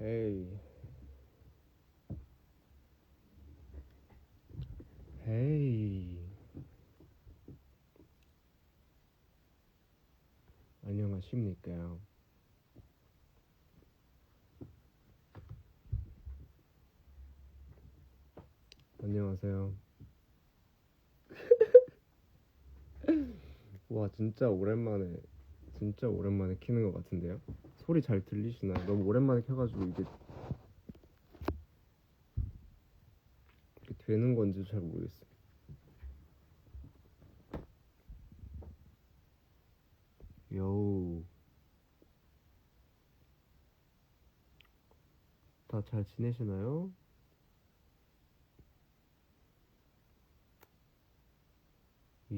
에이. 에이. 안녕하십니까. 안녕하세요. 와, 진짜 오랜만에, 진짜 오랜만에 키는 것 같은데요? 소리 잘 들리시나요? 너무 오랜만에 켜가지고 이게, 이게 되는 건지 잘 모르겠어요. 요우. 다 잘 지내시나요?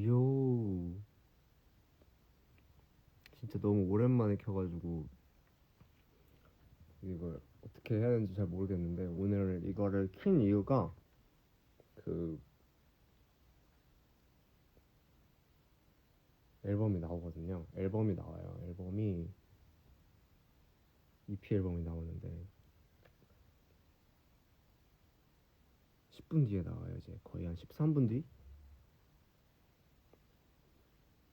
요. 진짜 너무 오랜만에 켜가지고 이걸 어떻게 해야 하는지 잘 모르겠는데 오늘 이거를 킨 이유가 그 앨범이 나오거든요. 앨범이 나와요. 앨범이 EP 앨범이 나오는데 10분 뒤에 나와요. 이제 거의 한 13분 뒤?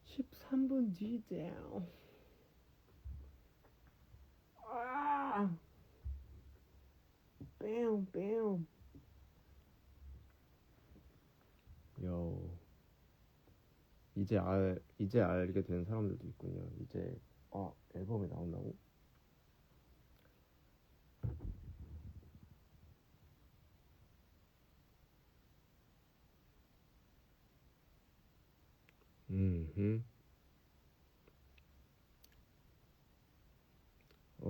13분 뒤에 아! 뺨, 뺨. 요. 이제 알 이제 알게 된 사람들도 있군요. 이제 아 앨범이 나온다고? 음.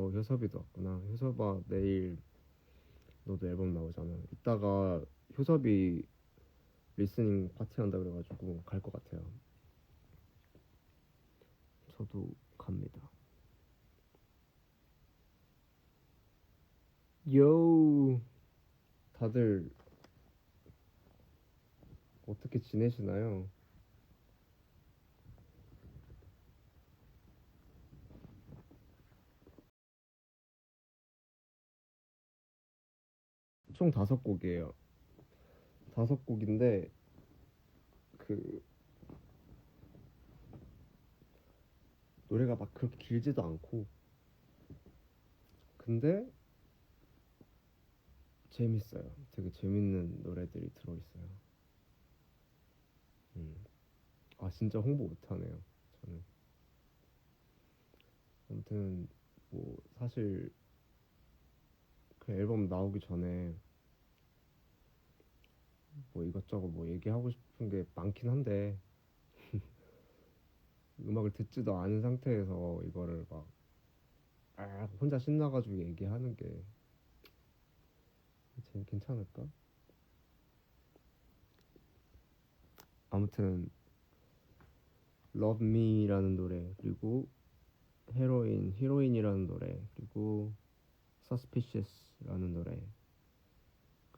어 효섭이도 왔구나. 효섭아 내일 너도 앨범 나오잖아. 이따가 효섭이 리스닝 파티 한다 그래가지고 갈 것 같아요. 저도 갑니다. 요 다들 어떻게 지내시나요? 총 다섯 곡이에요. 다섯 곡인데 그 노래가 막 그렇게 길지도 않고 근데 재밌어요. 되게 재밌는 노래들이 들어있어요. 음. 아 진짜 홍보 못하네요. 저는 아무튼 뭐 사실 그 앨범 나오기 전에 뭐 이것저것 뭐 얘기하고 싶은 게 많긴 한데 음악을 듣지도 않은 상태에서 이거를 막 아, 혼자 신나가지고 얘기하는 게 쟤- 괜찮을까? 아무튼 Love Me라는 노래 그리고 헤로인 히로인이라는 노래 그리고 Suspicious라는 노래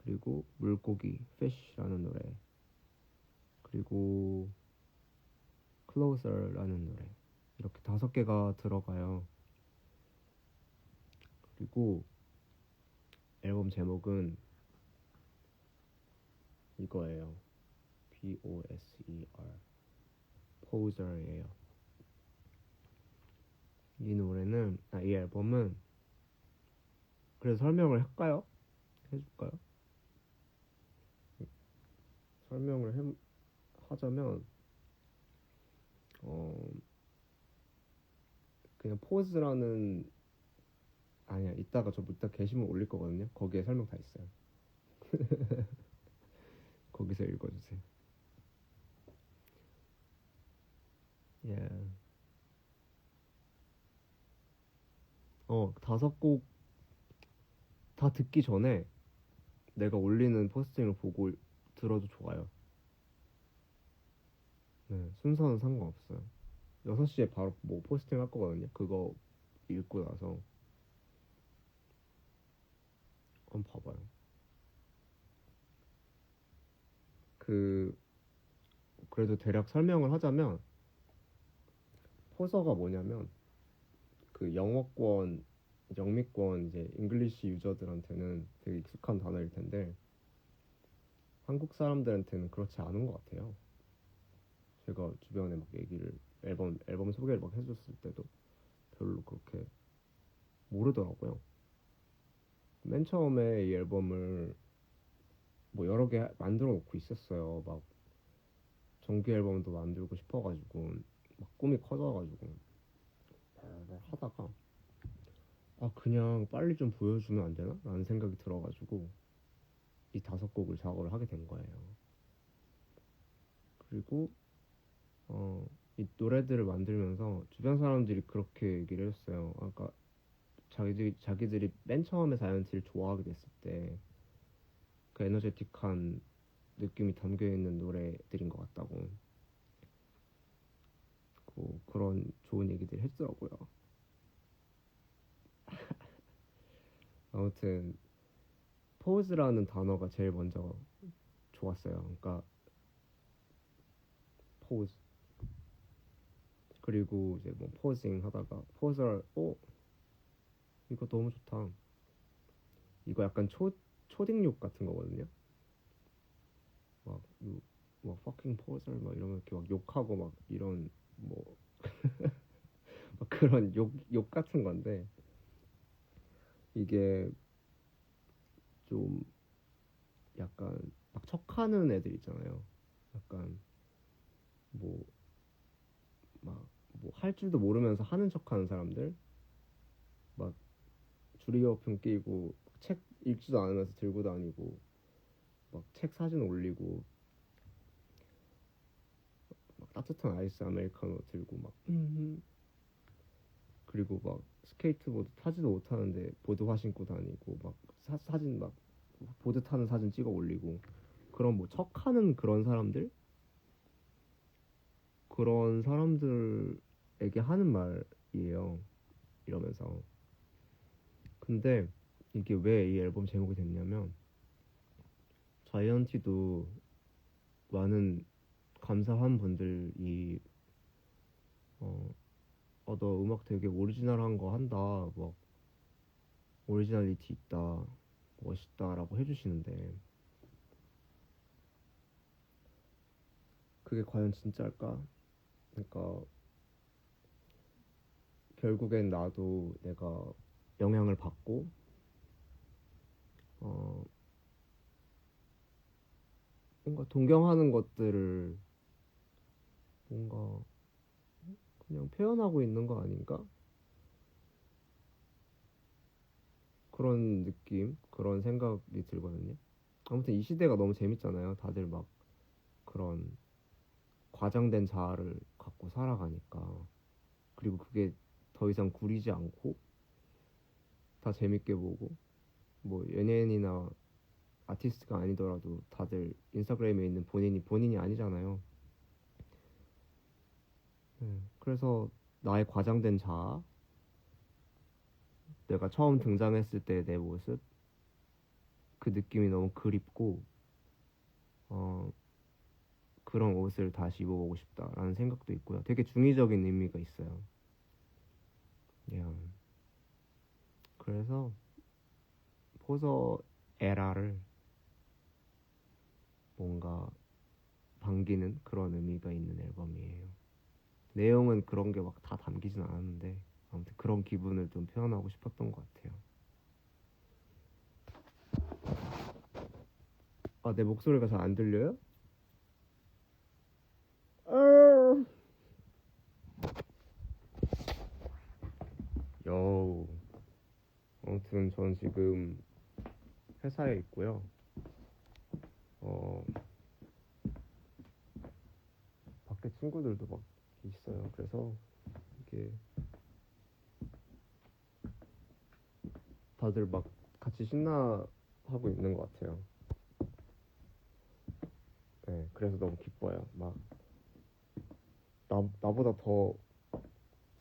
그리고 물고기 Fish라는 노래 그리고 Closer라는 노래 이렇게 다섯 개가 들어가요. 그리고 앨범 제목은 이거예요. B O S E R Poser예요. 이 노래는 아, 이 앨범은 그래서 설명을 할까요? 해줄까요? 설명을 해, 하자면 어 그냥 포즈라는 아니야 이따가 저 이따 게시물 올릴 거거든요. 거기에 설명 다 있어요. 거기서 읽어주세요. 예. 어 다섯 곡 다 듣기 전에 내가 올리는 포스팅을 보고 들어도 좋아요 네, 순서는 상관없어요. 6시에 바로 뭐 포스팅 할 거거든요. 그거 읽고 나서 한번 봐봐요. 그 그래도 대략 설명을 하자면 포서가 뭐냐면 그 영어권, 영미권 이제 잉글리시 유저들한테는 되게 익숙한 단어일 텐데 한국 사람들한테는 그렇지 않은 것 같아요. 제가 주변에 막 얘기를 앨범 앨범 소개를 막 해줬을 때도 별로 그렇게 모르더라고요. 맨 처음에 이 앨범을 뭐 여러 개 만들어 놓고 있었어요. 막 정규 앨범도 만들고 싶어가지고 막 꿈이 커져가지고 하다가 아 그냥 빨리 좀 보여주면 안 되나? 라는 생각이 들어가지고 이 다섯 곡을 작업을 하게 된 거예요. 그리고 어, 이 노래들을 만들면서 주변 사람들이 그렇게 얘기를 했어요. 아까 자기들이 자기들이 맨 처음에 자이언티를 좋아하게 됐을 때 그 에너제틱한 느낌이 담겨 있는 노래들인 것 같다고. 그 그런 좋은 얘기들 했더라고요. 아무튼 포즈라는 단어가 제일 먼저 좋았어요. 그러니까 포즈 그리고 이제 뭐 포징 하다가 포즈를 어 이거 너무 좋다. 이거 약간 초 초딩욕 같은 거거든요. 막, 유, 막 fucking poser 막 이러면 이렇게 막 욕하고 막 이런 뭐 막 그런 욕, 욕 같은 건데 이게 좀 약간 막 척하는 애들 있잖아요. 약간 뭐 막 뭐 할 줄도 모르면서 하는 척하는 사람들 막 줄이어폰 끼고 책 읽지도 않으면서 들고 다니고 막 책 사진 올리고 막 따뜻한 아이스 아메리카노 들고 막 음. 그리고 막 스케이트보드 타지도 못하는데 보드화 신고 다니고 막 사, 사진 막 보드 타는 사진 찍어 올리고 그런 뭐 척하는 그런 사람들? 그런 사람들에게 하는 말이에요. 이러면서. 근데 이게 왜 이 앨범 제목이 됐냐면 자이언티도 많은 감사한 분들이 너 음악 되게 오리지널한 거 한다. 막 오리지널리티 있다. 멋있다라고 해주시는데 그게 과연 진짜일까? 그러니까 결국엔 나도 내가 영향을 받고 어 뭔가 동경하는 것들을 뭔가 그냥 표현하고 있는 거 아닌가? 그런 느낌, 그런 생각이 들거든요. 아무튼 이 시대가 너무 재밌잖아요. 다들 막 그런 과장된 자아를 갖고 살아가니까. 그리고 그게 더 이상 구리지 않고 다 재밌게 보고 뭐 연예인이나 아티스트가 아니더라도 다들 인스타그램에 있는 본인이 본인이 아니잖아요. 네, 그래서 나의 과장된 자아, 내가 처음 등장했을 때 내 모습, 그 느낌이 너무 그립고, 어, 그런 옷을 다시 입어보고 싶다라는 생각도 있고요. 되게 중의적인 의미가 있어요. 야. 그래서 포서 에라를 뭔가 반기는 그런 의미가 있는 앨범이에요. 내용은 그런 게 막 다 담기진 않았는데 아무튼 그런 기분을 좀 표현하고 싶었던 것 같아요. 아, 내 목소리가 잘 안 들려요? 요. 아무튼 전 지금 회사에 있고요. 어, 밖에 친구들도 막 있어요. 그래서 이게 다들 막 같이 신나하고 있는 것 같아요. 네, 그래서 너무 기뻐요. 막 나, 나보다 더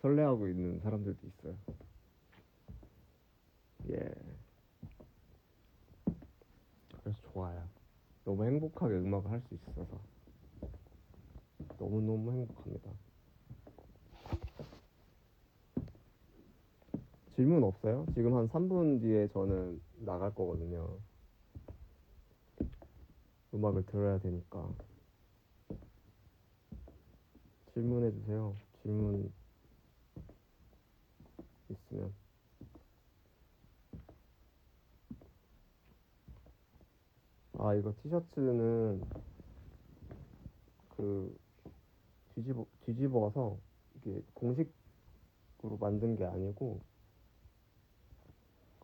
설레하고 있는 사람들도 있어요. 예. 그래서 좋아요. 너무 행복하게 음악을 할 수 있어서 너무너무 행복합니다. 질문 없어요? 지금 한 3분 뒤에 저는 나갈 거거든요. 음악을 들어야 되니까. 질문해 주세요. 질문 있으면. 아 이거 티셔츠는 그 뒤집어 뒤집어서 이게 공식으로 만든 게 아니고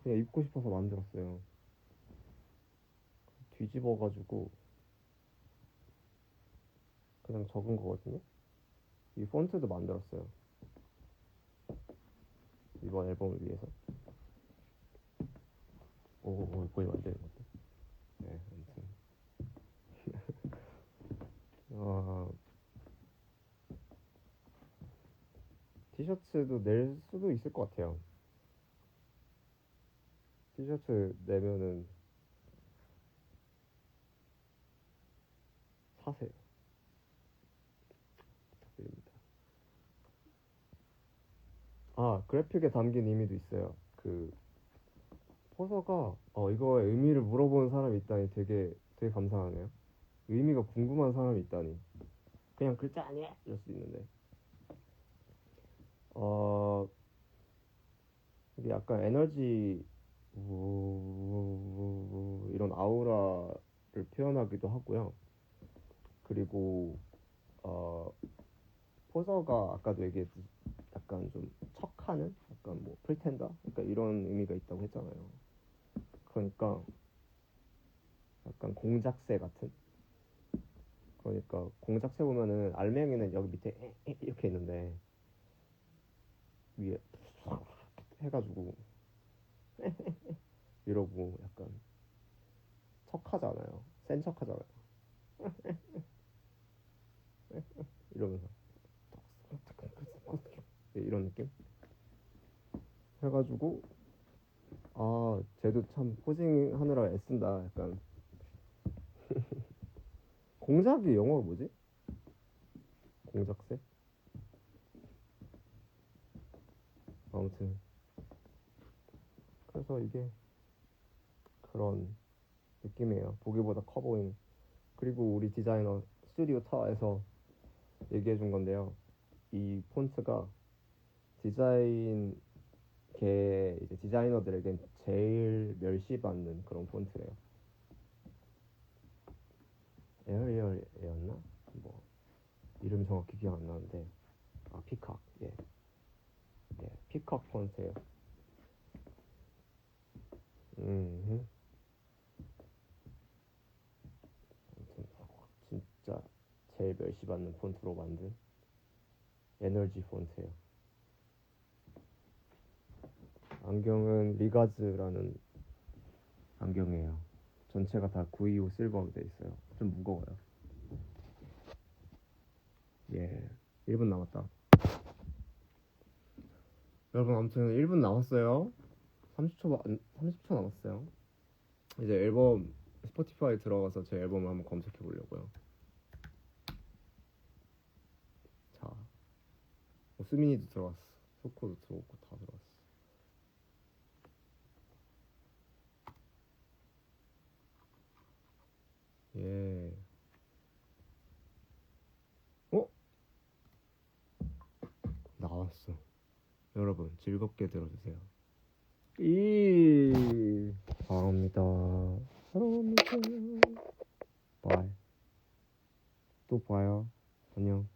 그냥 입고 싶어서 만들었어요. 뒤집어 가지고 그냥 적은 거거든요. 이 폰트도 만들었어요. 이번 앨범을 위해서. 오, 오 거의 만드는 것도. 네, 아무튼. 아, 티셔츠도 낼 수도 있을 것 같아요. 티셔츠 내면은 사세요. 부탁드립니다. 아, 그래픽에 담긴 의미도 있어요. 그 포서가 어 이거의 의미를 물어보는 사람이 있다니 되게 되게 감사하네요. 의미가 궁금한 사람이 있다니. 그냥 글자 아니야 이럴 수도 있는데. 어 이게 약간 에너지 우- 이런 아우라를 표현하기도 하고요. 그리고 어 포서가 아까도 얘기했듯이 약간 좀 척하는 약간 뭐 프리텐더 그러니까 이런 의미가 있다고 했잖아요. 그러니까 약간 공작새 같은 그러니까 공작새 보면은 알맹이는 여기 밑에 이렇게 있는데 위에 해가지고 이러고 약간 척하잖아요. 센 척하잖아요. 이러면서 네, 이런 느낌 해가지고 아 쟤도 참 포징 하느라 애쓴다 약간 공작이 영어가 뭐지? 공작새? 아무튼 그래서 이게 그런 느낌이에요 보기보다 커 보이는 그리고 우리 디자이너 스튜디오 타워에서 얘기해 준 건데요 이 폰트가 디자인 계 이제 디자이너들에겐 제일 멸시받는 그런 폰트래요. 에어리얼이었나? 뭐 이름 정확히 기억 안 나는데 아 피칵 예, 예 피칵 폰트예요. 음, 진짜 제일 멸시받는 폰트로 만든 에너지 폰트예요. 안경은 리가즈라는 안경이에요. 전체가 다 925 실버로 돼 있어요. 좀 무거워요. 예, 1분 남았다. 여러분 아무튼 1분 남았어요. 30초 30초 남았어요. 이제 앨범 스포티파이 들어가서 제 앨범을 한번 검색해 보려고요. 자, 뭐 수민이도 들어왔어. 소코도 들어오고 다 들어왔어. 예. 어? 나왔어. 여러분 즐겁게 들어주세요. 이 사랑합니다. 사랑합니다. 바이. 또 봐요. 안녕.